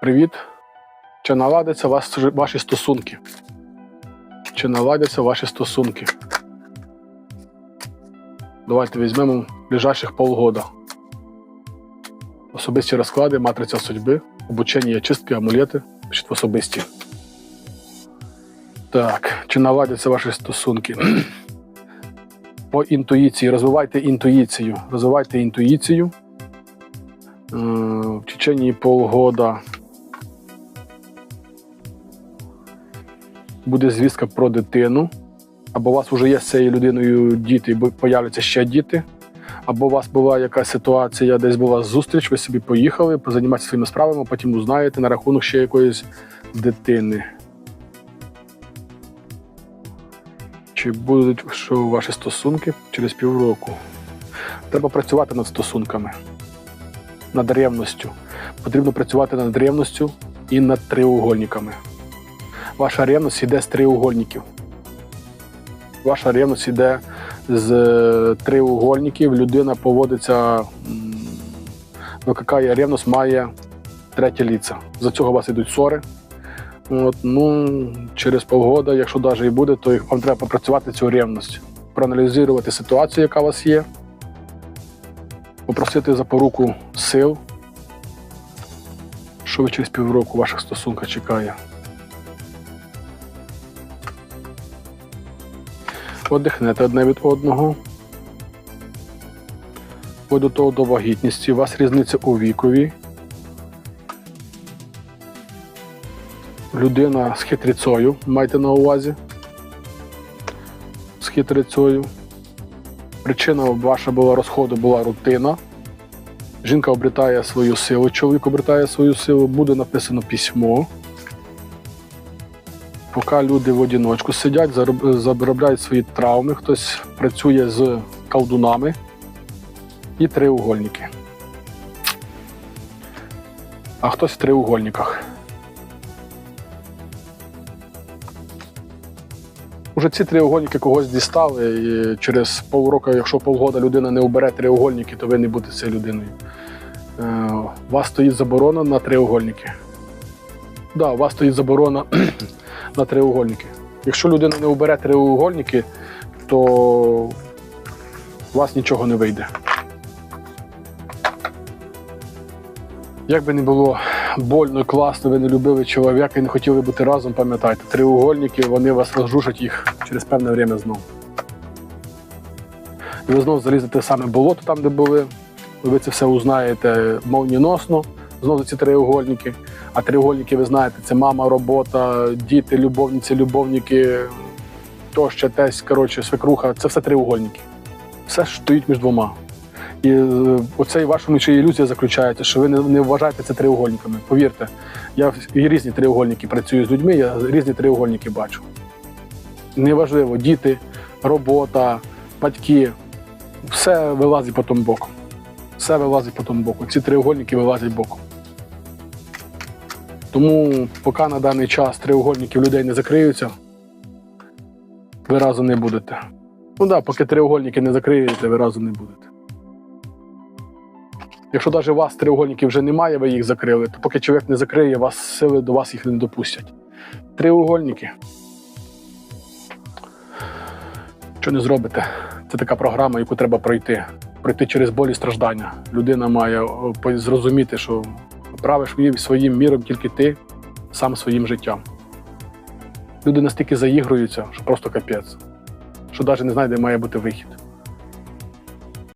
Привіт. Чи наладяться вас, ваші стосунки? Чи наладяться ваші стосунки? Давайте візьмемо ближайших полгода. Особисті розклади, матриця судьби, обучення, чистки, амулети. Пишіть особисті. Так, чи наладяться ваші стосунки? По інтуїції. Розвивайте інтуїцію. Розвивайте інтуїцію. Е, В течение полгода буде звістка про дитину. Або у вас вже є з цією людиною діти, і появляться ще діти. Або у вас була якась ситуація, десь була зустріч, ви собі поїхали, позайматися своїми справами, потім узнаєте на рахунок ще якоїсь дитини. Чи будуть що ваші стосунки через півроку? Треба працювати над стосунками, над ревністю. Потрібно працювати над ревністю і над триугольниками. Ваша ревність йде з триугольників. Ваша ревність йде з е, триугольників. Людина поводиться. Ну, яка ревність має третє ліце. За цього у вас йдуть ссори. От, ну, через полгода, якщо навіть і буде, то вам треба попрацювати цю ревність, проаналізувати ситуацію, яка у вас є, попросити за поруку сил, що ви через півроку в ваших стосунках чекає. Одихнете одне від одного. Ви до того до вагітності, у вас різниця у вікові. Людина з хитрецею, майте на увазі. З хитрецею. Причина ваша була розходу була рутина. Жінка обретає свою силу, чоловік обретає свою силу, буде написано письмо. Поки люди в одиночку сидять, заробляють свої травми, хтось працює з колдунами і триугольники. А хтось в триугольниках. Уже ці триугольники когось дістали, і через полроку, якщо полгода людина не обере триугольники, то ви не будете цією людиною. Е, У вас стоїть заборона на триугольники. Да, у вас стоїть заборона на триугольники. Якщо людина не обере триугольники, то у вас нічого не вийде. Як би не було больно, класно, ви не любили чоловіка і не хотіли бути разом, пам'ятайте, триугольники, вони вас розрушать їх через певне время знову. І ви знову залізете саме болото там, де були. Ви це все узнаєте молніносно, знову ці триугольники. А триугольники, ви знаєте, це мама, робота, діти, любовниці, любовники, то ще тесь, коротше, свекруха. Це все триугольники. Все ж стоїть між двома. І е, оце і вашому ще ілюзія заключається, що ви не, не вважаєте це триугольниками. Повірте, я і різні триугольники працюю з людьми, я різні триугольники бачу. Неважливо, діти, робота, батьки, все вилазить по тому боку. Все вилазить по тому боку. Ці триугольники вилазять боком. Тому, поки на даний час триугольники в людей не закриються, ви разом не будете. Ну так, да, поки триугольники не закриєте, ви разом не будете. Якщо навіть у вас триугольників вже немає, ви їх закрили, то поки чоловік не закриє, вас сили до вас їх не допустять. Триугольники. Що не зробите? Це така програма, яку треба пройти. Пройти через болі страждання. Людина має зрозуміти, що правиш своїм- міром тільки ти сам своїм життям. Люди настільки заігруються, що просто капець, що навіть не знає, де має бути вихід.